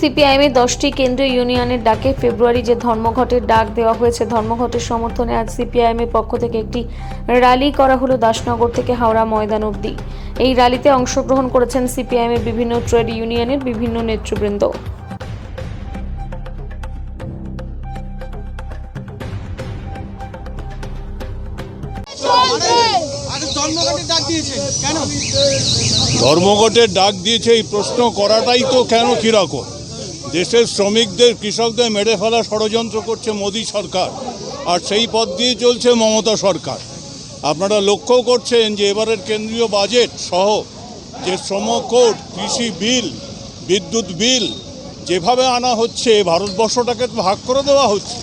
সিপিআইএমের দশটি কেন্দ্রীয় ইউনিয়নের ডাকে ফেব্রুয়ারি যে ধর্মঘটের ডাক দেওয়া হয়েছে, ধর্মঘটের সমর্থনে আজ সিপিআইএমের পক্ষ থেকে একটি র্যালি করা হলো দাসনগর থেকে হাওড়া ময়দান অবধি। এই র্যালিতে অংশগ্রহণ করেছেন সিপিআইএমের বিভিন্ন ট্রেড ইউনিয়নের বিভিন্ন নেতৃবৃন্দ। ধর্মঘটের ডাক দিয়েছে, এই প্রশ্ন করাটাই তো কেন কীরকম দেশের শ্রমিকদের, কৃষকদের মেরে ফেলা ষড়যন্ত্র করছে মোদী সরকার। আর সেই পথ দিয়ে চলছে মমতা সরকার। আপনারা লক্ষ্য করছেন যে এবারের কেন্দ্রীয় বাজেট সহ যে শ্রম কোড, কৃষি বিল, বিদ্যুৎ বিল, যেভাবে আনা হচ্ছে, ভারতবর্ষটাকে ভাগ করে দেওয়া হচ্ছে।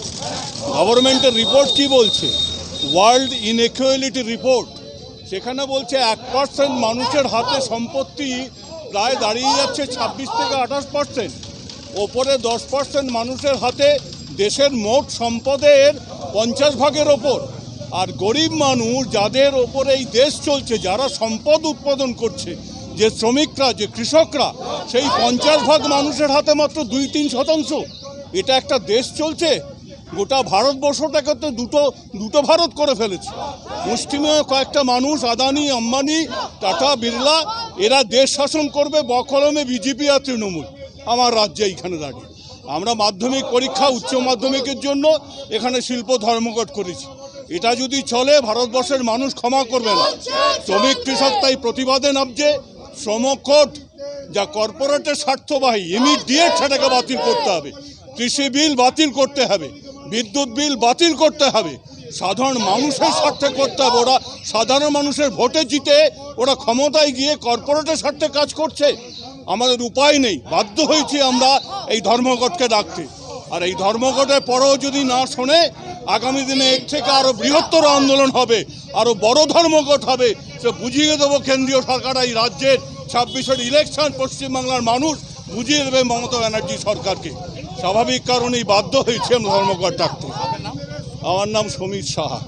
গভর্নমেন্টের রিপোর্ট কি বলছে? World inequality report. সেখানে বলছে এক পার্সেন্ট মানুষের হাতে সম্পত্তি প্রায় দাঁড়িয়ে যাচ্ছে ছাব্বিশ থেকে আঠাশ পার্সেন্ট ওপরে দশ পার্সেন্ট মানুষের হাতে দেশের মোট সম্পদের পঞ্চাশ ভাগের ওপর। আর গরিব মানুষ যাদের ওপরে এই দেশ চলছে, যারা সম্পদ উৎপাদন করছে, যে শ্রমিকরা, যে কৃষকরা, সেই পঞ্চাশ ভাগ মানুষের হাতে মাত্র দুই তিন শতাংশ। এটা একটা দেশ চলছে, গোটা ভারতবর্ষটাকে তো দুটো দুটো ভারত করে ফেলেছে। মুষ্টিমেয় কয়েকটা মানুষ, আদানি, আম্বানি, টাটা, বিড়লা, এরা দেশ শাসন করবে, বকলমে বিজেপি আর তৃণমূল। আমার রাজ্যে এইখানে দাঁড়িয়ে। আমরা মাধ্যমিক পরীক্ষা, উচ্চ মাধ্যমিকের জন্য এখানে শিল্প ধর্মঘট করেছি। এটা যদি চলে, ভারতবর্ষের মানুষ ক্ষমা করবে না। শ্রমিক কৃষক তাই প্রতিবাদে নামছে, শ্রমকোট যা কর্পোরেটের স্বার্থবাহী ইমিডিয়েট সেটাকে বাতিল করতে হবে। কৃষি বিল বাতিল করতে হবে, বিদ্যুৎ বিল বাতিল করতে হবে। সাধারণ মানুষের স্বার্থে করতে হবে। ওরা সাধারণ মানুষের ভোটে জিতে ওরা ক্ষমতায় গিয়ে কর্পোরেটের স্বার্থে কাজ করছে। আমাদের উপায় নেই। বাধ্য হয়েছি আমরা এই ধর্মঘটকে ডাকতে। আর এই ধর্মঘটের পরেও যদি না শোনে, আগামী দিনে এর থেকে আরও বৃহত্তর আন্দোলন হবে আরও বড় ধর্মঘট হবে, সে বুঝিয়ে দেবো কেন্দ্রীয় সরকার এই রাজ্যের ছাব্বিশের ইলেকশন পশ্চিমবাংলার মানুষ বুঝিয়ে দেবে মমতা ব্যানার্জি সরকারকে। স্বাভাবিক কারণেই বাধ্য হয়েছে আমরা ধর্মঘট ডাকতে। আমার নাম সমীর সাহা।